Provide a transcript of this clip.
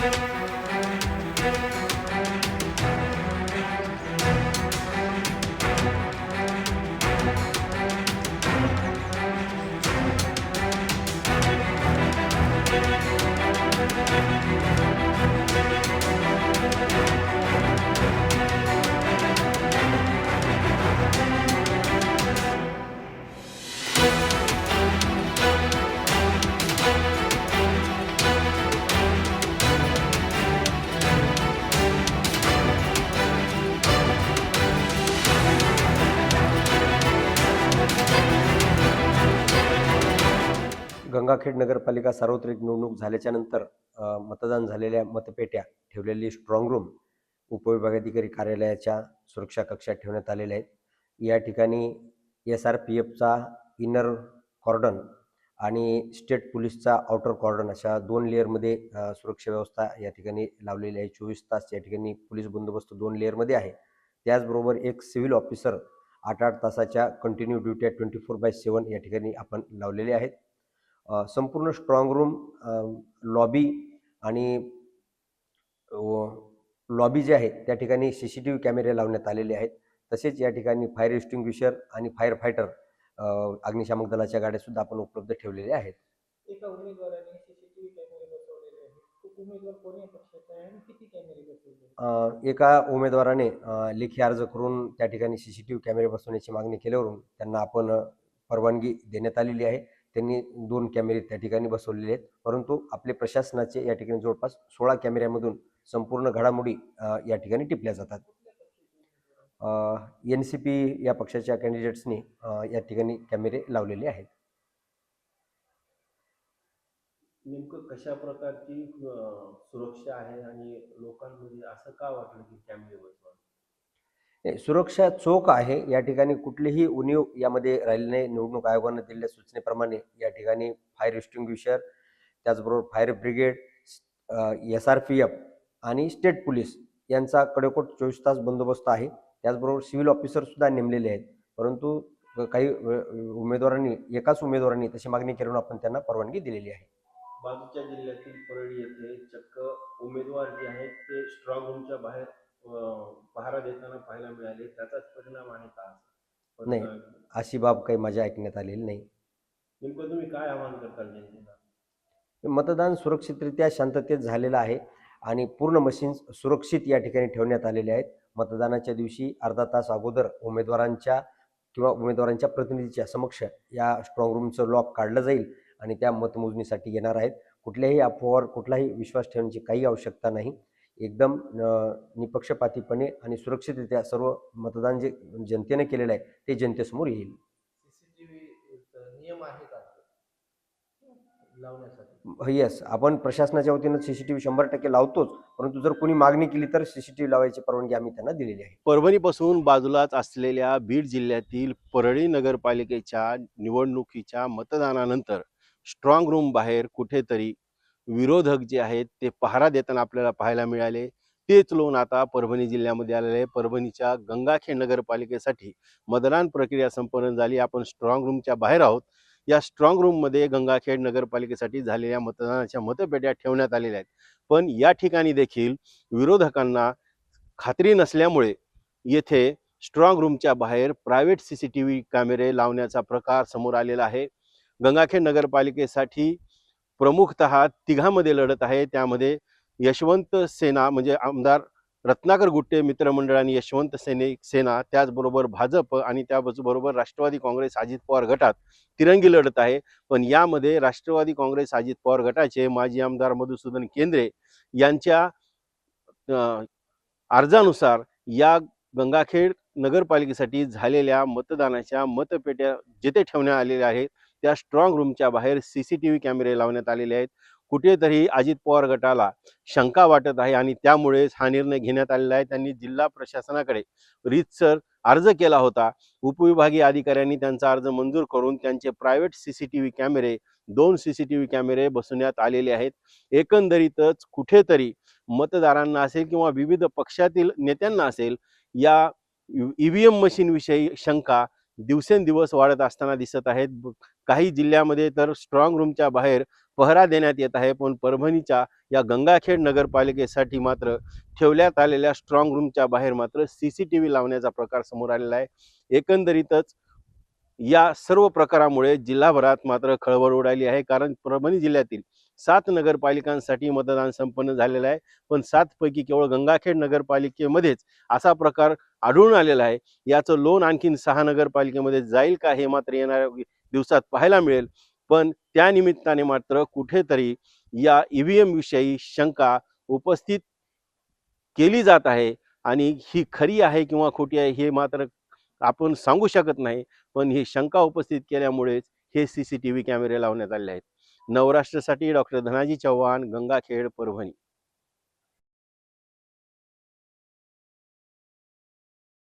Thank Gangakhed नगरपालिका सार्वत्रिक निवडणूक झाल्याच्यानंतर मतदान झालेल्या मतपेट्या ठेवलेली स्ट्रॉंग रूम उपविभागाधिकारी कार्यालयाच्या सुरक्षा कक्षात ठेवण्यात आलेल्या आहेत. या ठिकाणी एस आर पी एफचा इनर कॉर्डन आणि स्टेट पोलीसचा आउटर कॉर्डन अशा दोन लेअरमध्ये सुरक्षा व्यवस्था या ठिकाणी लावलेली आहे. चोवीस तास या ठिकाणी पोलीस बंदोबस्त दोन लेअरमध्ये आहे. त्याचबरोबर एक सिव्हिल ऑफिसर आठ आठ तासाच्या कंटिन्यू ड्युट्या ट्वेंटी फोर बाय सेवन या ठिकाणी आपण लावलेले आहेत. संपूर्ण स्ट्रॉंग रूम लॉबी आणि लॉबी जे आहे त्या ठिकाणी सी सी टी व्ही कॅमेरे लावण्यात आलेले आहेत. तसेच या ठिकाणी फायर एक्स्टिंग्विशर आणि फायर फायटर अग्निशामक दलाच्या गाड्यासुद्धा आपण उपलब्ध ठेवलेल्या आहेत. एका उमेदवाराने लेखी अर्ज करून त्या ठिकाणी सी सी टी व्ही कॅमेरे बसवण्याची मागणी केल्यावरून त्यांना आपण परवानगी देण्यात आलेली आहे. त्यांनी दोन कॅमेरे त्या ठिकाणी बसवलेले आहेत. परंतु आपले प्रशासनाचे या ठिकाणी जवळपास सोळा कॅमेऱ्यामधून संपूर्ण घडामोडी या ठिकाणी टिपल्या जातात. एन सी पी या पक्षाच्या कॅन्डिडेट्सनी या ठिकाणी कॅमेरे लावलेले आहेत. नेमकं कशा प्रकारची सुरक्षा आहे आणि लोकांमध्ये असं का वाटलं की कॅमेरे बसवा सुरक्षा चोख आहे. या ठिकाणी कुठलीही उणीव यामध्ये राहिली नाही. निवडणूक आयोगानं दिलेल्या सूचनेप्रमाणे या ठिकाणी फायर एक्स्टिंग्विशर त्याचबरोबर fire brigade S R P F आणि स्टेट पोलीस यांचा कडेकोट चोवीस तास बंदोबस्त आहे. त्याचबरोबर सिव्हिल ऑफिसरसुद्धा नेमलेले आहेत. परंतु काही उमेदवारांनी एकाच उमेदवारांनी तशी मागणी करून आपण त्यांना परवानगी दिलेली आहे. बाजूच्या जिल्ह्यातील परळी येथे चक्क उमेदवार जे आहेत ते स्ट्रॉंग रूमच्या बाहेर देताना पाहायला मिळाले त्याचाच परिणाम आहे का नाही. अशी बाब काही माझ्या ऐकण्यात आलेली नाही. नेमकं तुम्ही काय आवाहन करताल जनतेला? मतदान सुरक्षितरित्या शांततेत झालेलं आहे आणि पूर्ण मशीन्स सुरक्षित या ठिकाणी ठेवण्यात आलेले आहेत. मतदानाच्या दिवशी अर्धा तास अगोदर उमेदवारांच्या किंवा उमेदवारांच्या प्रतिनिधीच्या समक्ष या स्ट्रॉंग रूमचं लॉक काढलं जाईल आणि त्या मतमोजणीसाठी येणार आहेत. कुठल्याही अफवावर कुठलाही विश्वास ठेवण्याची काही आवश्यकता नाही. एकदम निपक्षपातीपणे आणि सुरक्षितरित्या सर्व मतदान जे जनतेने केलेलं आहे ते जनतेसमोर येईल. सीसीटीव्ही येस आपण प्रशासनाच्या वतीनं सी सी टी व्ही शंभर टक्के लावतोच परंतु जर कोणी मागणी केली तर सी सी टी व्ही लावायची परवानगी आम्ही त्यांना दिलेली आहे. परभणीपासून बाजूलाच असलेल्या बीड जिल्ह्यातील परळी नगरपालिकेच्या निवडणुकीच्या मतदानानंतर स्ट्रॉंग रूम बाहेर कुठेतरी विरोधक जे आहेत ते पहारा देताना आपल्याला पाहायला मिळाले. तेच लोन आता परभणी जिल्ह्यामध्ये आलेले आहे परभणीच्या गंगाखेड नगरपालिकेसाठी मतदान प्रक्रिया संपन्न झाली. आपण स्ट्रॉंग रूमच्या बाहेर आहोत. या स्ट्रॉंग रूममध्ये गंगाखेड नगरपालिकेसाठी झालेल्या मतदानाच्या मतपेट्या ठेवण्यात आलेल्या आहेत. पण या ठिकाणी देखील विरोधकांना खात्री नसल्यामुळे येथे स्ट्रॉंग रूमच्या बाहेर private C C T V कॅमेरे लावण्याचा प्रकार समोर आलेला आहे. गंगाखेड नगरपालिकेसाठी प्रमुखतः तिघामध्ये लढत आहे. त्यामध्ये यशवंत सेना म्हणजे आमदार रत्नाकर गुट्टे मित्रमंडळ आणि यशवंत सेने सेना त्याचबरोबर भाजप आणि त्याचबरोबर राष्ट्रवादी काँग्रेस अजित पवार गटात तिरंगी लढत आहे. पण यामध्ये राष्ट्रवादी काँग्रेस अजित पवार गटाचे माजी आमदार मधुसूदन केंद्रे यांच्या अर्जानुसार या गंगाखेड नगरपालिकेसाठी झालेल्या मतदानाच्या मतपेट्या जिथे ठेवण्यात आलेल्या आहेत त्या स्ट्रॉंग रूमच्या बाहेर सी सी टी व्ही कॅमेरे लावण्यात आलेले आहेत. कुठेतरी अजित पवार गटाला शंका वाटत आहे आणि त्यामुळेच हा निर्णय घेण्यात आलेला आहे. त्यांनी जिल्हा प्रशासनाकडे रीतसर अर्ज केला होता. उपविभागीय अधिकाऱ्यांनी त्यांचा अर्ज मंजूर करून त्यांचे private C C T V कॅमेरे दोन सी सी टी व्ही कॅमेरे बसवण्यात आलेले आहेत. एकंदरीतच कुठेतरी मतदारांना असेल किंवा विविध पक्षातील नेत्यांना असेल या ई व्ही एम मशीनविषयी शंका दिवसेंदिवस वाढत असताना दिसत आहेत. काही जिल्ह्यामध्ये तर स्ट्रॉंग रूमच्या बाहेर पहरा देण्यात येत आहे. पण परभणीच्या या गंगाखेड नगरपालिकेसाठी मात्र ठेवण्यात आलेल्या स्ट्रॉंग रूमच्या बाहेर मात्र सी सी टी व्ही लावण्याचा प्रकार समोर आलेला आहे. एकंदरीतच या सर्व प्रकारामुळे जिल्हाभरात मात्र खळबळ उडाली आहे. कारण परभणी जिल्ह्यातील सात नगरपालिकांसाठी मतदान संपन्न झालेलं आहे. पण सातपैकी केवळ गंगाखेड नगरपालिकेमध्येच असा प्रकार आढळून आलेला आहे. याचं लोन आणखीन सहा नगरपालिकेमध्ये जाईल का हे मात्र येणाऱ्या दिवसात पाहायला मिळेल. पण त्यानिमित्ताने मात्र कुठेतरी या ई व्ही एम विषयी शंका उपस्थित केली जात आहे. आणि ही खरी आहे किंवा खोटी आहे हे मात्र आपण सांगू शकत नाही. पण ही शंका उपस्थित केल्यामुळेच हे सी सी टी व्ही कॅमेरे लावण्यात आले आहेत. नवराष्ट्रासाठी डॉक्टर धनाजी चव्हाण गंगाखेड परभणी.